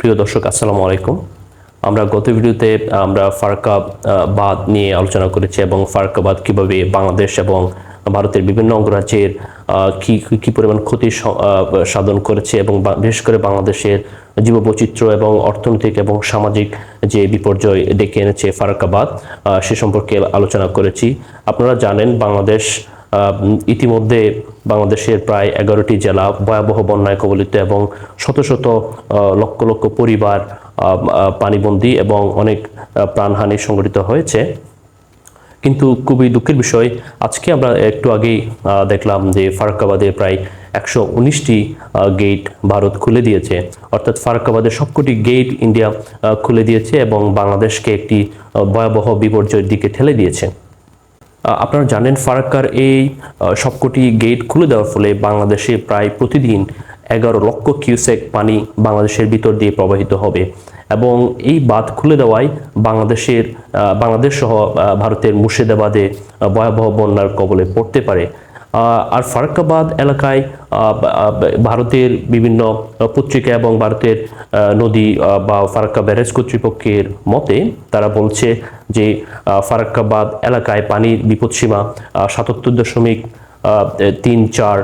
প্রিয় দর্শক, আসসালামু আলাইকুম। আমরা গত ভিডিওতে আমরা বাঁধ নিয়ে আলোচনা করেছি এবং ফারকাবাদ কীভাবে বাংলাদেশ এবং ভারতের বিভিন্ন অঙ্গরাজ্যের কি কি পরিমাণ ক্ষতি সাধন করেছে এবং বিশেষ করে বাংলাদেশের জীববৈচিত্র্য এবং অর্থনৈতিক এবং সামাজিক যে বিপর্যয় ডেকে এনেছে ফারাকাবাদ সে সম্পর্কে আলোচনা করেছি। আপনারা জানেন, বাংলাদেশ ইতিমধ্যে বাংলাদেশের প্রায় এগারোটি জেলা ভয়াবহ বন্যায় কবলিত এবং শত শত লক্ষ লক্ষ পরিবার পানিবন্দী এবং অনেক প্রাণহানি সংঘটিত হয়েছে। কিন্তু খুবই দুঃখের বিষয়, আজকে আমরা একটু আগেই দেখলাম যে ফারাক্কাবাদে প্রায় একশো উনিশটি গেট ভারত খুলে দিয়েছে। অর্থাৎ ফারাক্কাবাদের সবকটি গেট ইন্ডিয়া খুলে দিয়েছে এবং বাংলাদেশকে একটি ভয়াবহ বিপর্যয়ের দিকে ঠেলে দিয়েছে। আপনারা জানেন ফারাক্কার এই সবকটি গেট খুলে দেওয়ার ফলে বাংলাদেশে প্রায় প্রতিদিন এগারো লক্ষ কিউসেক পানি বাংলাদেশের ভিতর দিয়ে প্রবাহিত হবে। এবং এই বাঁধ খুলে দেওয়ায় বাংলাদেশের বাংলাদেশ সহ ভারতের মুর্শিদাবাদে ভয়াবহ বন্যার কবলে পড়তে পারে। আর ফারাক্কাবাদ এলাকায় ভারতের বিভিন্ন পত্রিকা এবং ভারতের নদী বা ফারাক্কা ব্যারেজ কর্তৃপক্ষের মতে তারা বলছে যে ফারাক্কাবাদ এলাকায় পানির বিপদসীমা সাতাত্তর দশমিক তিন চার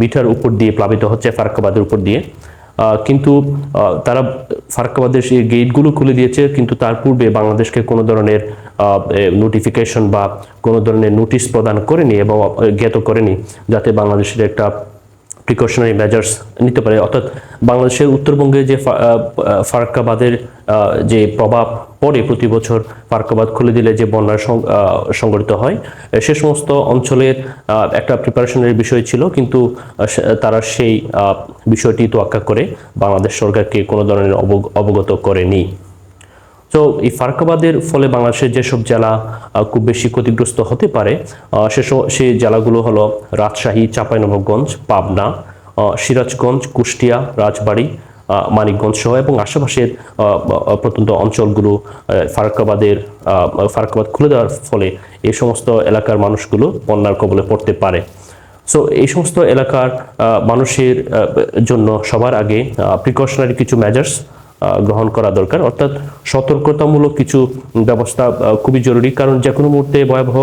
মিটার উপর দিয়ে প্লাবিত হচ্ছে ফারাক্কাবাদের উপর দিয়ে। কিন্তু তারা ফারাক্কাবাদের সেই গেটগুলো খুলে দিয়েছে, কিন্তু তার পূর্বে বাংলাদেশকে কোনো ধরনের নোটিফিকেশন বা কোনো ধরনের নোটিশ প্রদান করেনি এবং জ্ঞাত করেনি, যাতে বাংলাদেশের একটা প্রিকশনারি মেজার্স নিতে পারে। অর্থাৎ বাংলাদেশের উত্তরবঙ্গে যে ফারাক্কাবাদের যে প্রভাব পড়ে প্রতি বছর ফারাক্কাবাদ খুলে দিলে যে বন্যার সং- আহ, হয় সে সমস্ত অঞ্চলের একটা প্রিপারেশনের বিষয় ছিল কিন্তু তারা সেই বিষয়টি তোয়াক্কা করে বাংলাদেশ সরকারকে কোনো ধরনের অবগ- অবগত করেনি। তো এই ফারাক্কাবাদের ফলে বাংলাদেশের যেসব জেলা খুব বেশি ক্ষতিগ্রস্ত হতে পারে সেসব, সেই জেলাগুলো হলো রাজশাহী, চাঁপাইনবাবগঞ্জ, পাবনা সিরাজগঞ্জ, কুষ্টিয়া, রাজবাড়ী মানিকগঞ্জ সহ এবং আশেপাশের প্রত্যন্ত অঞ্চলগুলো ফারাক্কাবাদের ফারাক্কাবাদ খুলে দেওয়ার ফলে এই সমস্ত এলাকার মানুষগুলো বন্যার কবলে পড়তে পারে। সো এই সমস্ত এলাকার মানুষের জন্য সবার আগে প্রিকশনারি কিছু মেজার্স গ্রহণ করা দরকার। অর্থাৎ সতর্কতামূলক কিছু ব্যবস্থা খুবই জরুরি। কারণ যে কোনো মুহূর্তে ভয়াবহ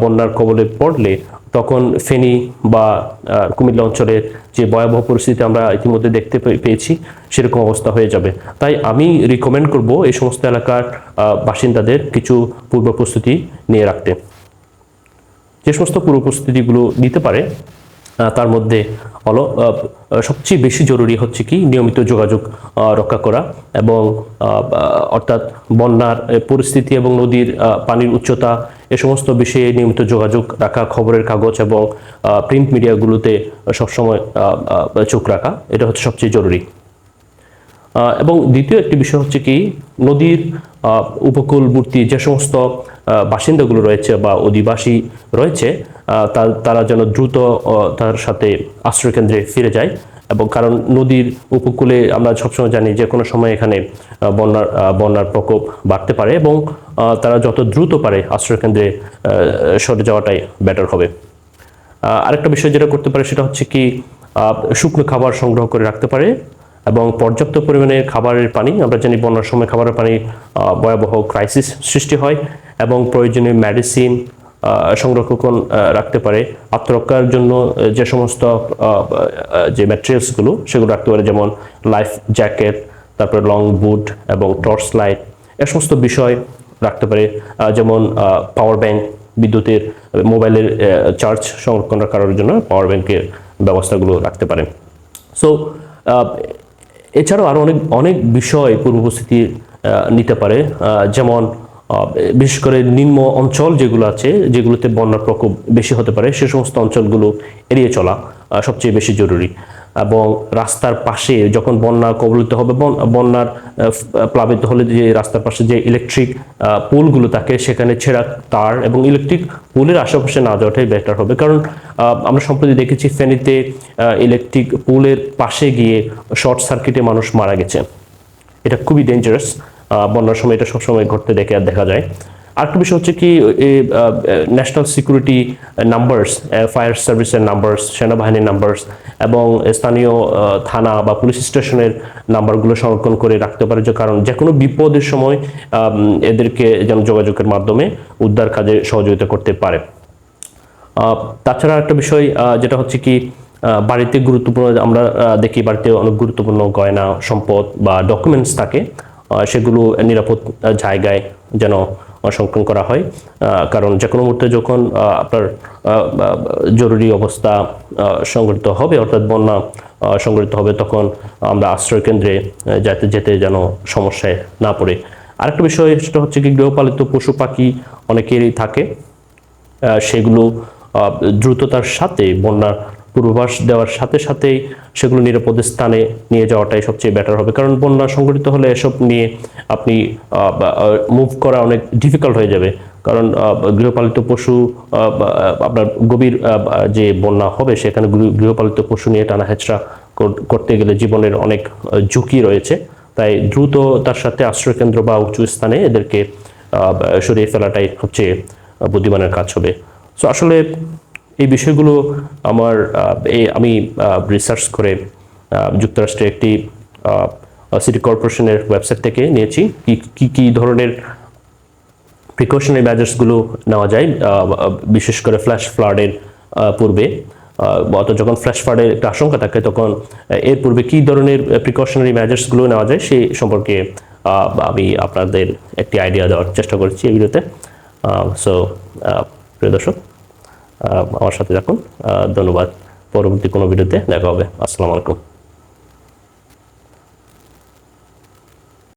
বন্যার কবলে পড়লে তখন ফেনী বা কুমিল্লা অঞ্চলের যে ভয়াবহ পরিস্থিতি আমরা ইতিমধ্যে দেখতে পেয়েছি, সেরকম অবস্থা হয়ে যাবে। তাই আমি রিকমেন্ড করব এই সমস্ত এলাকার বাসিন্দাদের কিছু পূর্ব প্রস্তুতি নিয়ে রাখতে। যে সমস্ত পূর্ব প্রস্তুতিগুলো নিতে পারে তার মধ্যে হলো সবচেয়ে বেশি জরুরি হচ্ছে কি নিয়মিত যোগাযোগ রক্ষা করা এবং অর্থাৎ বন্যার পরিস্থিতি এবং নদীর পানির উচ্চতা এ সমস্ত বিষয়ে নিয়মিত যোগাযোগ রাখা, খবরের কাগজ এবং প্রিন্ট মিডিয়াগুলোতে সবসময় চোখ রাখা, এটা হচ্ছে সবচেয়ে জরুরি। এবং দ্বিতীয় একটি বিষয় হচ্ছে কি নদীর উপকূলবর্তী যে সমস্ত বাসিন্দাগুলো রয়েছে বা অধিবাসী রয়েছে তারা যেন দ্রুত তার সাথে আশ্রয়কেন্দ্রে ফিরে যায় এবং কারণ নদীর উপকূলে আমরা সবসময় জানি যে কোনো সময় এখানে বন্যার বন্যার প্রকোপ বাড়তে পারে এবং তারা যত দ্রুত পারে আশ্রয়কেন্দ্রে সরে যাওয়াটাই বেটার হবে। আরেকটা বিষয় যেটা করতে পারে সেটা হচ্ছে কি শুকনো খাবার সংগ্রহ করে রাখতে পারে এবং পর্যাপ্ত পরিমাণে খাবারের পানি, আমরা জানি বন্যার সময় খাবারের পানি ভয়াবহ ক্রাইসিস সৃষ্টি হয় এবং প্রয়োজনীয় মেডিসিন সংরক্ষণ রাখতে পারে। আত্মরক্ষার জন্য যে সমস্ত যে ম্যাটেরিয়ালসগুলো সেগুলো রাখতে পারে, যেমন লাইফ জ্যাকেট তারপরে লং বুট এবং টর্চ লাইট এ সমস্ত বিষয় রাখতে পারে। যেমন পাওয়ার ব্যাংক বিদ্যুতের মোবাইলের চার্জ সংরক্ষণ করার জন্য পাওয়ার ব্যাংকের ব্যবস্থাগুলো রাখতে পারে। সো এছাড়াও আরও অনেক অনেক বিষয় পূর্ব উপস্থিতি নিতে পারে। যেমন বিশেষ করে নিম্ন অঞ্চল যেগুলো আছে, যেগুলোতে বন্যার প্রকোপ বেশি হতে পারে, সে সমস্ত অঞ্চলগুলো এড়িয়ে চলা সবচেয়ে বেশি জরুরি। এবং রাস্তার পাশে যখন বন্যা কবলিত হবে, বন- বন্যার প্লাবিত হলে যে রাস্তার পাশে যে ইলেকট্রিক পোলগুলো থাকে, সেখানে ছেঁড়া তার এবং ইলেকট্রিক পোলের আশেপাশে না যাওয়াটাই বেটার হবে। কারণ আমরা সম্প্রতি দেখেছি ফেনীতে ইলেকট্রিক পোলের পাশে গিয়ে শর্ট সার্কিটে মানুষ মারা গেছে। এটা খুবই ডেঞ্জারাস বন্যার সময় এটা সবসময় ঘটতে দেখে আর দেখা যায়। আরেকটা বিষয় হচ্ছে কি ন্যাশনাল সিকিউরিটি নাম্বারস ফায়ার সার্ভিসের নাম্বারস সেনাবাহিনীর নাম্বারস এবং স্থানীয় থানা বা পুলিশ স্টেশনের নাম্বারগুলো সংরক্ষণ করে রাখতে পারে যে কারণ যে কোনো বিপদের সময় এদেরকে যেন যোগাযোগের মাধ্যমে উদ্ধার কাজে সহযোগিতা করতে পারে। তাছাড়া একটা বিষয় যেটা হচ্ছে কি বাড়িতে গুরুত্বপূর্ণ, আমরা দেখি বাড়িতে অনেক গুরুত্বপূর্ণ গয়না, সম্পদ বা ডকুমেন্টস থাকে। সেগুলো নিরাপদ জায়গায় যেন সংরক্ষণ করা হয়। কারণ যে কোনো মুহূর্তে যখন আপনার জরুরি অবস্থা সংঘটিত হবে অর্থাৎ বন্যা সংঘটিত হবে তখন আমরা আশ্রয় কেন্দ্রে আহ, যেতে যেতে যেন সমস্যায় না পড়ে। আরেকটা বিষয় সেটা হচ্ছে কি গৃহপালিত পশু পাখি অনেকেরই থাকে। সেগুলো দ্রুততার সাথে বন্যার পূর্বাভাস দেওয়ার সাথে সাথেই সেগুলো নিরাপদ স্থানে নিয়ে যাওয়াটাই সবচেয়ে বেটার হবে। কারণ বন্যা সংঘটিত হলে এসব নিয়ে আপনি মুভ করা অনেক ডিফিকাল্ট হয়ে যাবে। কারণ গৃহপালিত পশু আপনার গভীর যে বন্যা হবে সেখানে গৃহপালিত পশু নিয়ে টানা হেঁচড়া করতে গেলে জীবনের অনেক ঝুঁকি রয়েছে। তাই দ্রুত তার সাথে আশ্রয়কেন্দ্র বা উঁচু স্থানে এদেরকে সরিয়ে ফেলাটাই সবচেয়ে বুদ্ধিমানের কাজ হবে। সো আসলে এই বিষয়গুলো আমার আমি রিসার্চ করে আহ, যুক্তরাষ্ট্রের একটি সিটি কর্পোরেশনের ওয়েবসাইট থেকে নিয়েছি। কি কি ধরনের প্রিকশনারি মেজার্সগুলো নেওয়া যায় বিশেষ করে ফ্ল্যাশ ফ্লাডের পূর্বে। অত যখন ফ্ল্যাশ ফ্লাডের একটা আশঙ্কা থাকে তখন এর পূর্বে কী ধরনের প্রিকশনারি মেজার্সগুলো নেওয়া যায় সেই সম্পর্কে আমি আপনাদের একটি আইডিয়া দেওয়ার চেষ্টা করেছি এগুলোতে সো প্রিয় দর্শক আমার সাথে থাকুন। ধন্যবাদ। পরবর্তী কোনো ভিডিওতে দেখা হবে। আসসালামু আলাইকুম।